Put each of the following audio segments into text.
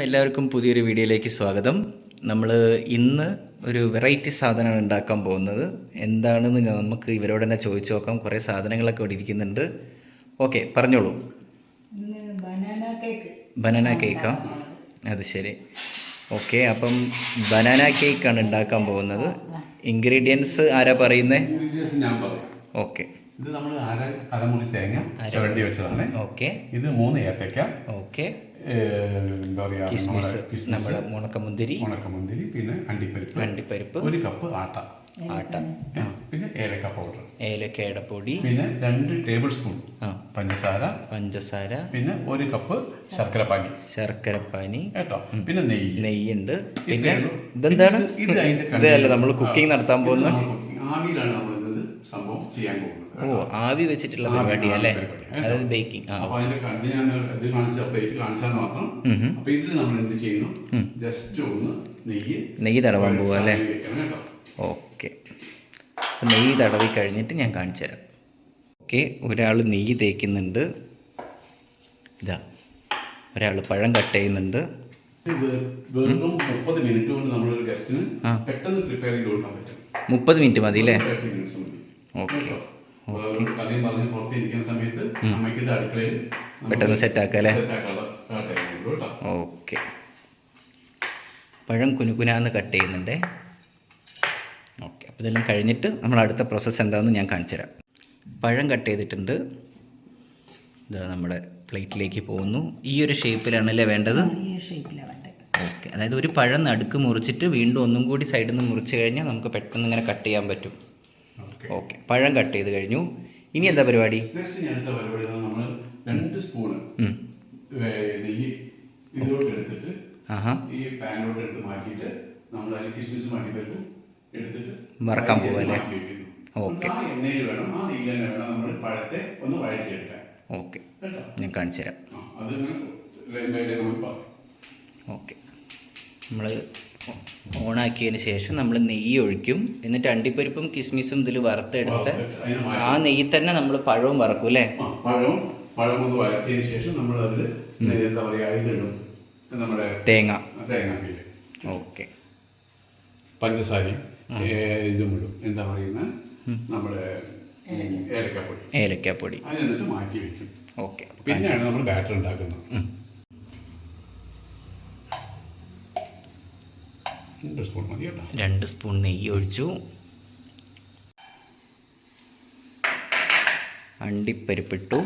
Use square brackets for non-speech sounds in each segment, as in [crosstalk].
എല്ലാവർക്കും പുതിയൊരു വീഡിയോയിലേക്ക് സ്വാഗതം. നമ്മൾ ഇന്ന് ഒരു വെറൈറ്റി സാധനമാണ് ഉണ്ടാക്കാൻ പോകുന്നത്. എന്താണെന്ന് നമുക്ക് ഇവരോട് തന്നെ ചോദിച്ചു നോക്കാം. കുറേ സാധനങ്ങളൊക്കെ ഇവിടെ ഇരിക്കുന്നുണ്ട്. ഓക്കെ പറഞ്ഞോളൂ. ഇന്ന് ബനാന കേക്ക്. ബനാന കേക്കാ? അത് ശരി. ഓക്കെ അപ്പം ബനാന കേക്കാണ് ഉണ്ടാക്കാൻ പോകുന്നത്. ഇൻഗ്രീഡിയൻസ് ആരാ പറയുന്നത് ഓക്കെ. ഇത് നമ്മൾ അര അരമുറി തേങ്ങ വെച്ചതാണ്. ഓക്കെ. ഇത് മൂന്ന് ഏത്തക്ക ഓക്കെ. എന്താ പറയുക കിസ്മിസ് നമ്മുടെ ഉണക്കമുന്തിരി. ഉണക്കമുന്തിരി പിന്നെ അണ്ടിപ്പരിപ്പ്. അണ്ടിപ്പരിപ്പ്. ഒരു കപ്പ് ആട്ട. ആട്ട. പിന്നെ ഏലക്ക പൗഡർ. ഏലക്കയുടെ പൊടി പിന്നെ രണ്ട് ടേബിൾ സ്പൂൺ പഞ്ചസാര. പഞ്ചസാര. പിന്നെ ഒരു കപ്പ് ശർക്കര പാനി. ശർക്കരപ്പാനി കേട്ടോ? പിന്നെ നെയ്യ്. നെയ്യുണ്ട്. പിന്നെ ഇതെന്താണ്? ഇത് അതിന്റെ ഇതല്ലേ നമ്മൾ കുക്കിംഗ് നടത്താൻ പോകുന്ന. ആവിയിലാണ് നമ്മൾ സംഭവം ചെയ്യാൻ പോകുന്നത്. ഓ ആവി വെച്ചിട്ടുള്ള പരിപാടി അല്ലേ? അതായത് ബേക്കിംഗ് ആ അപ്പൊ അതിന്റെ കണ്ട് ഞാൻ ഇത് കാണിച്ച പ്ലേറ്റ് കാണിച്ചാൽ മാത്രം. അപ്പൊ ഇതിൽ നമ്മൾ എന്ത് ചെയ്യുന്നു? ജസ്റ്റ് ഒന്ന് നെയ്യ് നെയ്യ് തടവാൻ പോവുക അല്ലേ? ഓക്കെ. നെയ്യ് തടവി കഴിഞ്ഞിട്ട് ഞാൻ കാണിച്ചു തരാം. ഓക്കെ ഒരാൾ നെയ്യ് തേക്കുന്നുണ്ട്. ഇതാ ഒരാൾ പഴം കട്ട് ചെയ്യുന്നുണ്ട്. വെറും മുപ്പത് മിനിറ്റ് കൊണ്ട് നമ്മളൊരു ഗസ്റ്റിന് ആ. പെട്ടെന്ന് പ്രിപ്പയർ ചെയ്ത് കൊടുക്കാൻ പറ്റും. മുപ്പത് മിനിറ്റ് മതി അല്ലേ? ഓക്കെ. കഥയും പറഞ്ഞ് പുറത്തിരിക്കുന്ന സമയത്ത് അമ്മയ്ക്ക് ഇത് അടുക്കളയിൽ പെട്ടെന്ന് ആക്കാം അല്ലേ? ഓക്കെ. പഴം കുനുകുനാന്ന് കട്ട് ചെയ്യുന്നുണ്ടേ. ഓക്കെ അപ്പോൾ ഇതെല്ലാം കഴിഞ്ഞിട്ട് നമ്മൾ അടുത്ത പ്രോസസ്സ് എന്താണെന്ന് ഞാൻ കാണിച്ചു തരാം. പഴം കട്ട് ചെയ്തിട്ടുണ്ട്. ഇതാ നമ്മുടെ പ്ലേറ്റിലേക്ക് പോകുന്നു. ഈ ഒരു ഷേപ്പിലാണല്ലേ വേണ്ടത്? ഈ ഷേപ്പിലാണ് വേണ്ടത്. ഓക്കെ അതായത് ഒരു പഴം നടുക്ക് മുറിച്ചിട്ട് വീണ്ടും ഒന്നും കൂടി സൈഡിൽ നിന്ന് മുറിച്ച് കഴിഞ്ഞാൽ നമുക്ക് പെട്ടെന്ന് ഇങ്ങനെ കട്ട് ചെയ്യാൻ പറ്റും. ഓക്കെ പഴം കട്ട് ചെയ്ത് കഴിഞ്ഞു. ഇനി എന്താ പരിപാടി? അടുത്ത പരിപാടി നമ്മൾ രണ്ട് സ്പൂണ് ഉം. നെയ്യ് ഇതിലോട്ട് എടുത്തിട്ട് ഈ പാനിലോട്ട് എടുത്ത് മാറ്റിയിട്ട് നമ്മൾ അതിൽ കിസ്മിസ് മാറ്റിപ്പരുപ്പ് എടുത്തിട്ട് വറക്കാൻ. ഓക്കെ. എണ്ണയിൽ വേണം ആ നെയ്യിൽ തന്നെ വേണം നമ്മൾ പഴത്തെ ഒന്ന് വഴറ്റിയെടുക്കാൻ. ഓക്കെ ഞാൻ കാണിച്ചു തരാം. ഓക്കെ നമ്മൾ ഓണാക്കിയതിന് ശേഷം നമ്മൾ നെയ്യ് ഒഴിക്കും. എന്നിട്ട് അണ്ടിപ്പരിപ്പും കിസ്മിസും ഇതിൽ വറുത്തെടുത്ത് ആ നെയ്യിൽ തന്നെ നമ്മൾ പഴവും വറക്കും അല്ലേ? പഴവും പഴം ഒന്ന് വഴറ്റിയതിന് ശേഷം നമ്മൾ അതിൽ എന്താ പറയുക ഇതിടും നമ്മുടെ തേങ്ങ. തേങ്ങാപ്പീര് ഓക്കെ. പഞ്ചസാരയും ഇതും ഇടും. എന്താ പറയുന്ന? നമ്മുടെ ഏലക്കാപ്പൊടി. ഏലക്കാപ്പൊടി. അത് എന്നിട്ട് മാറ്റി വെക്കും ഓക്കെ. പിന്നെയാണ് നമ്മൾ ബാറ്റർ ഉണ്ടാക്കുന്നത്. രണ്ട് സ്പൂൺ മതി കേട്ടോ. രണ്ട് സ്പൂൺ നെയ്യ് ഒഴിച്ചു. അണ്ടിപ്പരിപ്പിട്ടു.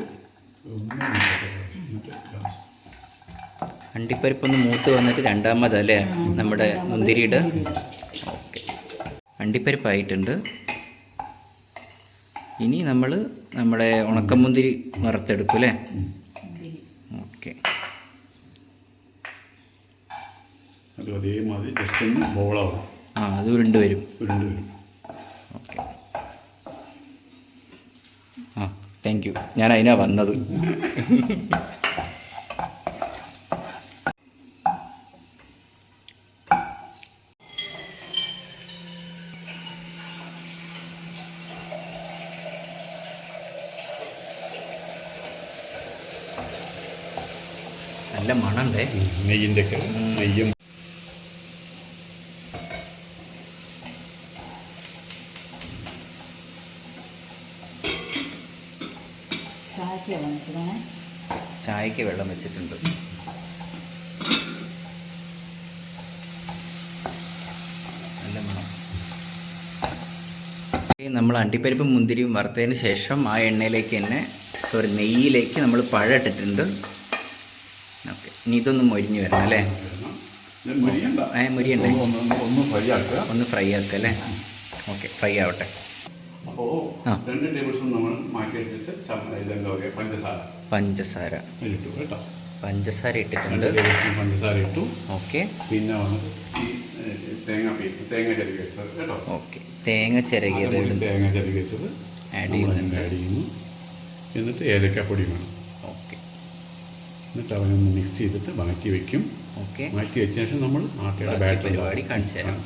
അണ്ടിപ്പരിപ്പൊന്ന് മൂത്ത് വന്നിട്ട് രണ്ടാമതല്ലേ നമ്മുടെ മുന്തിരിയുടെ? ഓക്കെ. അണ്ടിപ്പരിപ്പായിട്ടുണ്ട്. ഇനി നമ്മൾ നമ്മുടെ ഉണക്കമുന്തിരി വറുത്തെടുക്കും അല്ലേ ഓക്കെ. അത് അതേമാതിരി ജസ്റ്റ് ഒന്ന് ബോളാവും ആ അത് ഉരുണ്ട് വരും. ഉരുണ്ട് വരും. ഓക്കെ. ആ താങ്ക് യു ഞാൻ അതിനാ വന്നത്. നല്ല മണണ്ടേ നെയ്യിന്റെ ഒക്കെ നെയ്യും ചായക്ക് വാങ്ങിച്ചതാണ് ചായക്ക് വെള്ളം വെച്ചിട്ടുണ്ട്. നല്ല മണം. നമ്മൾ അണ്ടിപ്പരിപ്പും മുന്തിരിയും വറുത്തതിന് ശേഷം ആ എണ്ണയിലേക്ക് തന്നെ സോറി നെയ്യിലേക്ക് നമ്മൾ പഴം ഇട്ടിട്ടുണ്ട്. ഓക്കെ. ഇനി ഇതൊന്ന് മൊരിഞ്ഞ് വരണം അല്ലേ? ഇത് മുരിയണ്ട. ഒന്ന് ഫ്രൈ ആക്കുക. ഒന്ന് ഫ്രൈ ആക്കുക അല്ലേ? ഓക്കെ ഫ്രൈ ആവട്ടെ. അപ്പോൾ. രണ്ട് ടേബിൾ സ്പൂൺ നമ്മൾ മാറ്റി ചമ്മ ഇതെന്താ പറയുക പഞ്ചസാര. പഞ്ചസാര. ഇട്ടു കേട്ടോ. പഞ്ചസാര ഇട്ടിട്ടുണ്ട്. പഞ്ചസാര ഇട്ടു. ഓക്കെ. പിന്നെ വന്നത് ഈ തേങ്ങ തേങ്ങ ചരുകി വെച്ചത് കേട്ടോ. ഓക്കെ. തേങ്ങ ചിരകിയത് തേങ്ങ ചരുകി വെച്ചത് ആഡ് ചെയ്യുന്നുണ്ട്. ആഡ് ചെയ്യുന്നു. എന്നിട്ട് ഏലക്കാപ്പൊടി വേണം ഓക്കെ. എന്നിട്ട് അവനൊന്ന് മിക്സ് ചെയ്തിട്ട് മാറ്റി വെക്കും. ഓക്കെ. മാറ്റി വെച്ച ശേഷം നമ്മൾ ആട്ടയുടെ ബാറ്ററി ബാറ്റർ പരിപാടി കാണിച്ചു തരാം.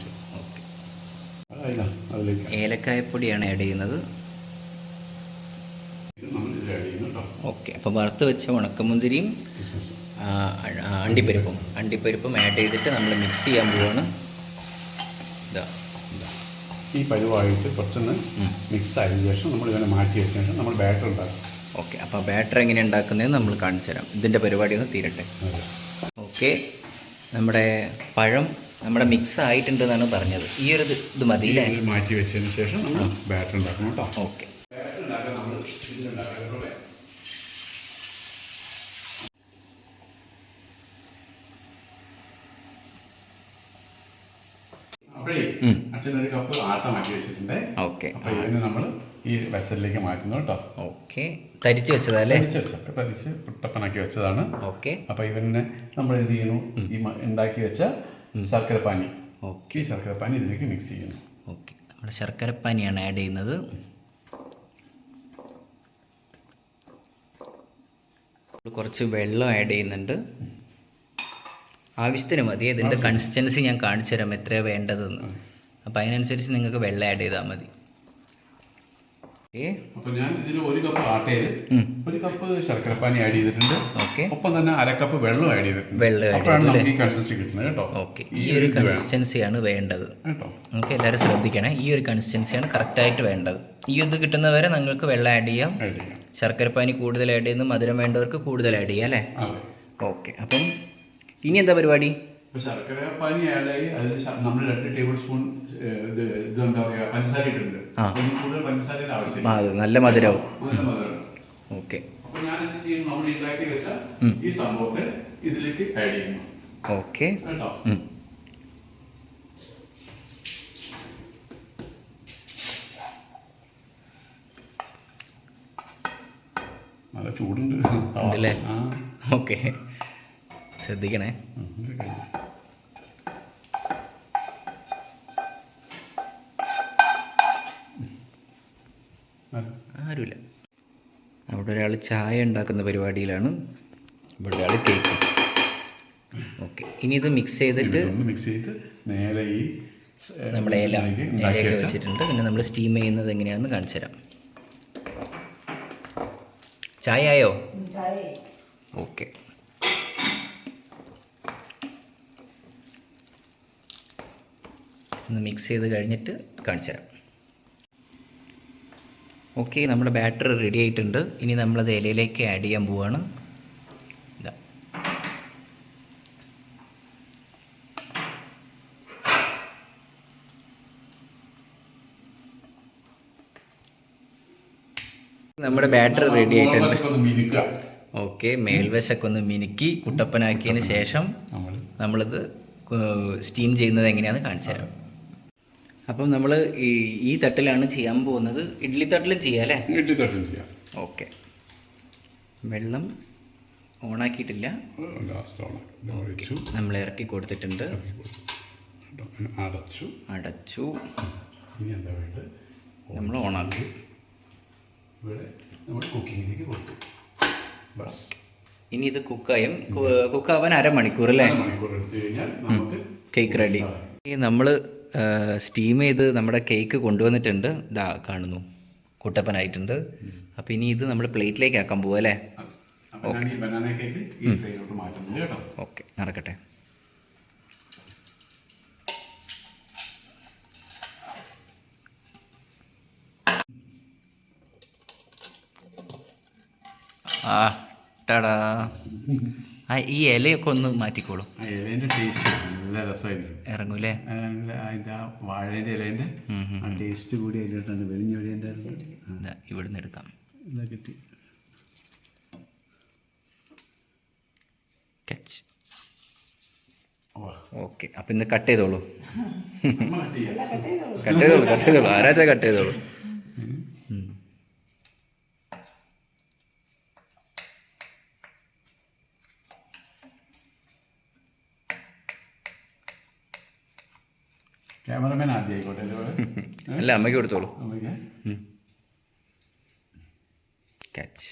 ഏലക്കായപ്പൊടിയാണ് ആഡ് ചെയ്യുന്നത്. ഓക്കെ അപ്പോൾ വറുത്ത് വെച്ച ഉണക്കമുന്തിരിയും അണ്ടിപ്പരിപ്പും. അണ്ടിപ്പരിപ്പും ആഡ് ചെയ്തിട്ട് നമ്മൾ മിക്സ് ചെയ്യാൻ പോവാണ്. ഇതാ ഈ പരുവായിട്ട് കുറച്ചൊന്ന്. മിക്സ് ആയതിനു ശേഷം നമ്മൾ ഇങ്ങനെ മാറ്റി വെച്ച ശേഷം നമ്മൾ ബാറ്റർ ഉണ്ടാക്കും. ഓക്കെ അപ്പോൾ ബാറ്റർ എങ്ങനെ ഉണ്ടാക്കുന്നതെന്ന് നമ്മൾ കാണിച്ചു തരാം ഇതിന്റെ പരിപാടി ഒന്ന് തീരട്ടെ. ഓക്കെ നമ്മുടെ പഴം നമ്മുടെ മിക്സ് ആയിട്ടുണ്ട് എന്നാണ് പറഞ്ഞത്. ഈ ഒരു ഇത് മതി മാറ്റി വെച്ചതിന് ശേഷം നമ്മൾ ബാറ്റർ ഉണ്ടാക്കണം കേട്ടോ. ഓക്കെ. അപ്പോഴേ ഉം. അച്ഛനൊരു കപ്പ് ആട്ട മാറ്റി വെച്ചിട്ടുണ്ട്. ഓക്കെ. അപ്പൊ ഇതിനെ നമ്മൾ ഈ വെസലിലേക്ക് മാറ്റുന്നു കേട്ടോ. ഓക്കെ. തരിച്ച് വെച്ചതല്ലേ തരിച്ച് വെച്ചൊക്കെ തരിച്ച് കുട്ടപ്പനാക്കി വെച്ചതാണ്. ഓക്കെ. അപ്പൊ ഇവനെ നമ്മൾ എന്ത് ചെയ്യുന്നു ഈ ഉണ്ടാക്കി വെച്ച ശർക്കരപ്പാനി. ഓക്കെ. ഈ ശർക്കരപ്പാനി ഇതിലേക്ക് മിക്സ് ചെയ്യുന്നു ഓക്കെ. നമ്മുടെ ശർക്കരപ്പാനിയാണ് ആഡ് ചെയ്യുന്നത്. കുറച്ച് വെള്ളം ആഡ് ചെയ്യുന്നുണ്ട്. ആവശ്യത്തിന് മതി. ഇതിന്റെ കൺസിസ്റ്റൻസി ഞാൻ കാണിച്ചു തരാം എത്രയാണ് വേണ്ടതെന്ന് അപ്പോൾ അതിനനുസരിച്ച് നിങ്ങൾക്ക് വെള്ളം ആഡ് ചെയ്താൽ മതി. അപ്പൊ ഞാൻ ഇതിൽ ഒരു കപ്പ് ആട്ടയിൽ ഒരു കപ്പ് ശർക്കരപ്പാനി ആഡ് ചെയ്തിട്ടുണ്ട്. ഒപ്പം തന്നെ അര കപ്പ് വെള്ളം ആഡ് ചെയ്തിട്ടുണ്ട്. വെള്ളം അപ്പോഴാണ് നമുക്ക് ഈ കൺസിസ്റ്റൻസി കിട്ടുന്നത് കേട്ടോ. ഓക്കെ. ഈ ഒരു കൺസിസ്റ്റൻസിയാണ് വേണ്ടത്. കേട്ടോ. നമുക്ക് എല്ലാവരും ശ്രദ്ധിക്കണേ. ഈ ഒരു കൺസിസ്റ്റൻസിയാണ് കറക്റ്റായിട്ട് വേണ്ടത്. ഈ ഇത് കിട്ടുന്നവരെ നിങ്ങൾക്ക് വെള്ളം ആഡ് ചെയ്യാം. ആഡ് ചെയ്യാം. ശർക്കരപ്പാനി കൂടുതൽ ആഡ് ചെയ്യുന്ന മധുരം വേണ്ടവർക്ക് കൂടുതൽ ആഡ് ചെയ്യാം അല്ലേ? ഓക്കെ. അപ്പം ഇനി എന്താ പരിപാടി? ഇപ്പൊ പനി ആഡ് ആയി അതിൽ നമ്മൾ രണ്ട് ടേബിൾ സ്പൂൺ ഇത് ഇത് എന്താ പറയുക പഞ്ചസാര ഇട്ടിട്ടുണ്ട്. കൂടുതൽ പഞ്ചസാരയുടെ ആവശ്യം നല്ല മധുരവും. നല്ല മധുരം ഓക്കെ. അപ്പൊ ഞാൻ എന്ത് ചെയ്യും? നമ്മൾ ഉണ്ടാക്കി വെച്ച ഈ സംഭവത്തെ ഇതിലേക്ക് ആഡ് ചെയ്യുന്നു. ഓക്കെ. കേട്ടോ. നല്ല ചൂടുണ്ട്. ഓക്കെ. ശ്രദ്ധിക്കണേ ഉം, ഇത് കഴിഞ്ഞു. ആ. ആരുമില്ല അവിടെ ഒരാൾ ചായ ഉണ്ടാക്കുന്ന പരിപാടിയിലാണ് ഇവിടെ കേക്ക് ഓക്കെ. ഇനി ഇത് മിക്സ് ചെയ്തിട്ട് മിക്സ് ചെയ്ത് നേരെ ഈ നമ്മുടെ ഇല ഇലയൊക്കെ വെച്ചിട്ടുണ്ട്. പിന്നെ നമ്മൾ സ്റ്റീം ചെയ്യുന്നത് എങ്ങനെയാണെന്ന് കാണിച്ചു തരാം. ചായ ആയോ? ഓക്കെ. ഒന്ന് മിക്സ് ചെയ്ത് കഴിഞ്ഞിട്ട് കാണിച്ചു തരാം. ഓക്കെ നമ്മുടെ ബാറ്ററി റെഡി ആയിട്ടുണ്ട്. ഇനി നമ്മളത് ഇലയിലേക്ക് ആഡ് ചെയ്യാൻ പോവുകയാണ് ഇതാ. നമ്മുടെ ബാറ്ററി റെഡി ആയിട്ടുണ്ട്. ഓക്കെ മേൽവശമൊക്കെ ഒന്ന് മിനുക്കി കുട്ടപ്പനാക്കിയതിന് ശേഷം നമ്മളിത് സ്റ്റീം ചെയ്യുന്നത് എങ്ങനെയാണെന്ന് കാണിച്ചു തരാം. അപ്പം നമ്മൾ ഈ ഈ തട്ടിലാണ് ചെയ്യാൻ പോകുന്നത്. ഇഡ്ഡലി തട്ടിലും ചെയ്യാം അല്ലേ? ഇഡ്ഡലി തട്ടിലും ചെയ്യാം. ഓക്കെ. വെള്ളം ഓണാക്കിയിട്ടില്ല. ലാസ്റ്റ് ഓൺ ആക്കിയിട്ടില്ല നമ്മൾ ഇറക്കി കൊടുത്തിട്ടുണ്ട്. അടച്ചു. അടച്ചു. നമ്മൾ ഓണാക്കി. ഇവിടെ നമ്മൾ കുക്കിങ്ങിലേക്ക് കൊടുത്തു. ബസ്. ഇനി ഇത് കുക്കായും കുക്കാവാൻ അരമണിക്കൂർ അല്ലേ? Cake ready. നമ്മൾ സ്റ്റീം ചെയ്ത് നമ്മുടെ കേക്ക് കൊണ്ടുവന്നിട്ടുണ്ട്. ഇതാ കാണുന്നു. കുട്ടപ്പനായിട്ടുണ്ട്. അപ്പോൾ ഇനി ഇത് നമ്മൾ പ്ലേറ്റിലേക്ക് ആക്കാൻ പോവാ അല്ലേ? ഓക്കെ നടക്കട്ടെ. ആ ടടാ. [laughs] ആ ഈ ഇലയൊക്കെ ഒന്ന് മാറ്റിക്കോളൂ. ടേസ്റ്റ് നല്ല രസമായിരിക്കും. ഇറങ്ങൂലേ ആ ടേസ്റ്റ് കൂടി അതിലോട്ടാണ് ഇവിടുന്ന് എടുക്കാം. ഇതാ കിട്ടി. ഓക്കെ അപ്പം ഇന്ന് കട്ട് ചെയ്തോളൂ. അമ്മ കട്ട് കട്ട് ചെയ്തോളൂ. കട്ട് ചെയ്തോളൂ കട്ട് ചെയ്തോളൂ. ആരാച്ചാ കട്ട് ചെയ്തോളൂ? ക്യാമറമാൻ ആദ്യം ആയിക്കോട്ടെ അല്ലേ [laughs] അല്ല അമ്മയ്ക്ക് കൊടുത്തോളൂ. അമ്മയ്ക്ക്? ക്യാച്ച്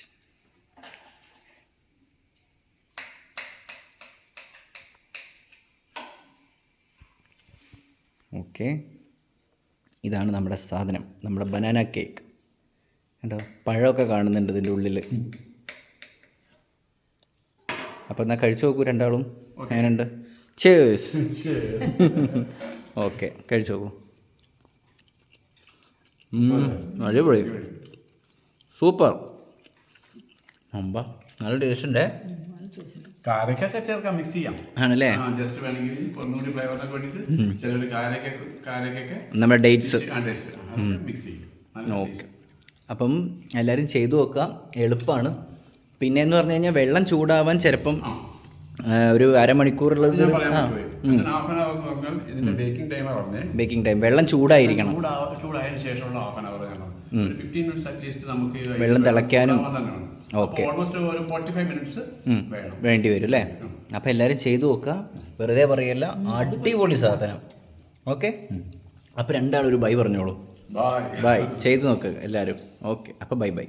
ഓക്കെ ഇതാണ് നമ്മുടെ സാധനം. നമ്മുടെ ബനാന കേക്ക് കണ്ടോ? പഴമൊക്കെ കാണുന്നുണ്ട് ഇതിന്റെ ഉള്ളിൽ അപ്പോൾ എന്നാൽ കഴിച്ചു നോക്കൂ രണ്ടാളും. എങ്ങനെയുണ്ട് ചേഴ്സ് [laughs] [laughs] ഓക്കെ കഴിച്ചു നോക്കൂ. അടിപൊളി. സൂപ്പർ. അമ്പ നല്ല ടേസ്റ്റ് ഉണ്ട്? കാരക്കൊക്കെ ചേർക്കാം മിക്സ് ചെയ്യാം. ആണല്ലേ? ജസ്റ്റ് വേണമെങ്കിൽ ഒന്നുകൂടി ഫ്ലേവറിനൊക്കെ വേണ്ടിയിട്ട് ചിലർ കാരക്ക കാരക്കൊക്കെ നമ്മുടെ ഡേറ്റ്സ് മിക്സ് ചെയ്യും. ഓക്കെ. അപ്പം എല്ലാവരും ചെയ്തു നോക്കാം. എളുപ്പമാണ് പിന്നെ എന്ന് പറഞ്ഞു കഴിഞ്ഞാൽ വെള്ളം ചൂടാവാൻ ചിലപ്പം ഒരു അരമണിക്കൂറുള്ളത് ഹാഫ് ആൻ അവർ എന്ന് പറഞ്ഞാൽ ഇതിന്റെ ബേക്കിംഗ് ടൈമാണ് പറഞ്ഞേ. ബേക്കിംഗ് ടൈം വെള്ളം ചൂടായിരിക്കണം. ചൂടാ ചൂടായതിനു ശേഷമുള്ള ഹാഫ് ആൻ അവർ ഒരു ഫിഫ്റ്റീൻ മിനിറ്റ്സ് അറ്റ്ലീസ്റ്റ് നമുക്ക് വെള്ളം തിളയ്ക്കാനും ഓക്കെ. ഓൾമോസ്റ്റ് ഒരു ഫോർട്ടി ഫൈവ് മിനിറ്റ്സ് വേണം. വേണ്ടി വരും അല്ലേ? അപ്പം എല്ലാവരും ചെയ്തു നോക്കുക. വെറുതെ പറയല്ല. അടിപൊളി സാധനം. ഓക്കെ? അപ്പോൾ രണ്ടാളൊരു ബൈ പറഞ്ഞോളൂ. ബൈ. ബൈ. ചെയ്തു നോക്കുക എല്ലാരും ഓക്കെ. അപ്പോൾ ബൈ ബൈ.